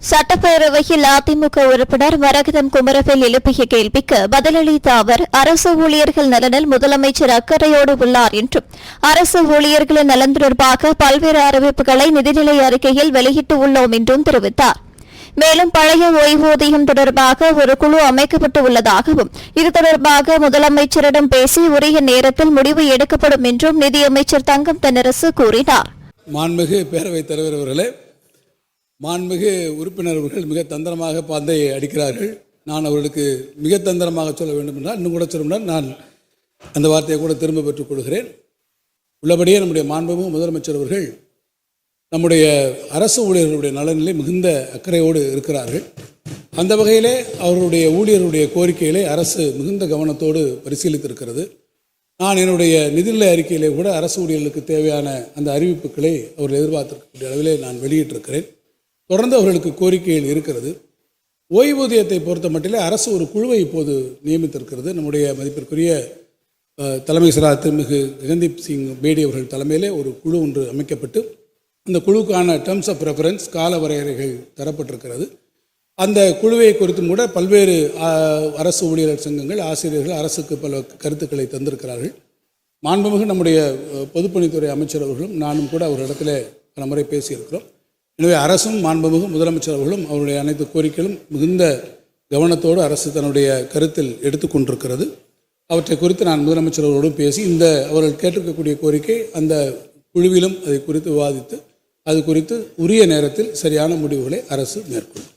சட்டப்பேரவையில் அதிமுக உறுப்பினர் மரகதம் குமரவேல் எழுப்பிய கேள்விக்கு பதிலளித்த அவர் அரசு ஊழியர்கள் நலனில் முதலமைச்சர் அக்கறையோடு உள்ளார் என்றும் அரசு ஊழியர்களின் நலன் தொடர்பாக பல்வேறு அறிவிப்புகளை நிதிநிலை அறிக்கையில் வெளியிட்டு உள்ளோம் என்றும் தெரிவித்தார். மேலும் பழைய ஓய்வூதியம் தொடர்பாக ஒரு குழு அமைக்கப்பட்டு உள்ளதாகவும் இது தொடர்பாக முதலமைச்சரிடம் பேசி உரிய நேரத்தில் முடிவு எடுக்கப்படும் என்றும் நிதியமைச்சர் தங்கம் தென்னரசு கூறினார். மாண்புமிகு பேரவைத் தலைவர் அவர்களே மாண்புமிகு உறுப்பினர் அவர்கள் மிக தந்திரமாக பந்தை அடிக்கிறார்கள். நான் அவர்களுக்கு மிக தந்திரமாக சொல்ல வேண்டும் என்றால் இன்னும் கூட சொல்லணும்னால் நான் அந்த வார்த்தையை கூட திரும்ப பெற்றுக் கொள்கிறேன். உள்ளபடியே நம்முடைய மாண்புமிகு முதலமைச்சர் அவர்கள் நம்முடைய அரசு ஊழியர்களுடைய நலனிலே மிகுந்த அக்கறையோடு இருக்கிறார்கள். அந்த வகையிலே அவர்களுடைய ஊழியர்களுடைய கோரிக்கைகளை அரசு மிகுந்த கவனத்தோடு பரிசீலித்திருக்கிறது. நான் என்னுடைய நிதிநிலை அறிக்கையிலே கூட அரசு ஊழியர்களுக்கு தேவையான அந்த அறிவிப்புகளை அவர்கள் எதிர்பார்த்திருக்கக்கூடிய அளவிலே நான் வெளியிட்டிருக்கிறேன். தொடர்ந்து அவர்களுக்கு கோரிக்கைகள் இருக்கிறது. ஓய்வூதியத்தை பொறுத்த மட்டிலே அரசு ஒரு குழுவை இப்போது நியமித்திருக்கிறது. நம்முடைய மதிப்பிற்குரிய தலைமை சிறா திருமிகு ககன்தீப் சிங் பேடி அவர்கள் தலைமையிலே ஒரு குழு ஒன்று அமைக்கப்பட்டு அந்த குழுக்கான டேர்ம்ஸ் ஆஃப் ரெஃபரன்ஸ் கால வரையறைகள் தரப்பட்டிருக்கிறது. அந்த குழுவை குறித்தும் கூட பல்வேறு அரசு ஊழியர் சங்கங்கள் ஆசிரியர்கள் அரசுக்கு பல கருத்துக்களை தந்திருக்கிறார்கள். மாண்புமிகு நம்முடைய பொதுப்பணித்துறை அமைச்சர் அவர்களும் நானும் கூட அவரிடத்துல பல முறை பேசியிருக்கிறோம். எனவே அரசும் மாண்புமிகு முதலமைச்சர் அவர்களும் அவருடைய அனைத்து கோரிக்கைகளும் மிகுந்த கவனத்தோடு அரசு தன்னுடைய கருத்தில் எடுத்துக்கொண்டிருக்கிறது அவற்றை குறித்து நான் முதலமைச்சர் அவர்களோடும் பேசி இந்த அவர்கள் கேட்டிருக்கக்கூடிய கோரிக்கை அந்த குழுவிலும் அதை குறித்து விவாதித்து அது குறித்து உரிய நேரத்தில் சரியான முடிவுகளை அரசு மேற்கொள்ளும்.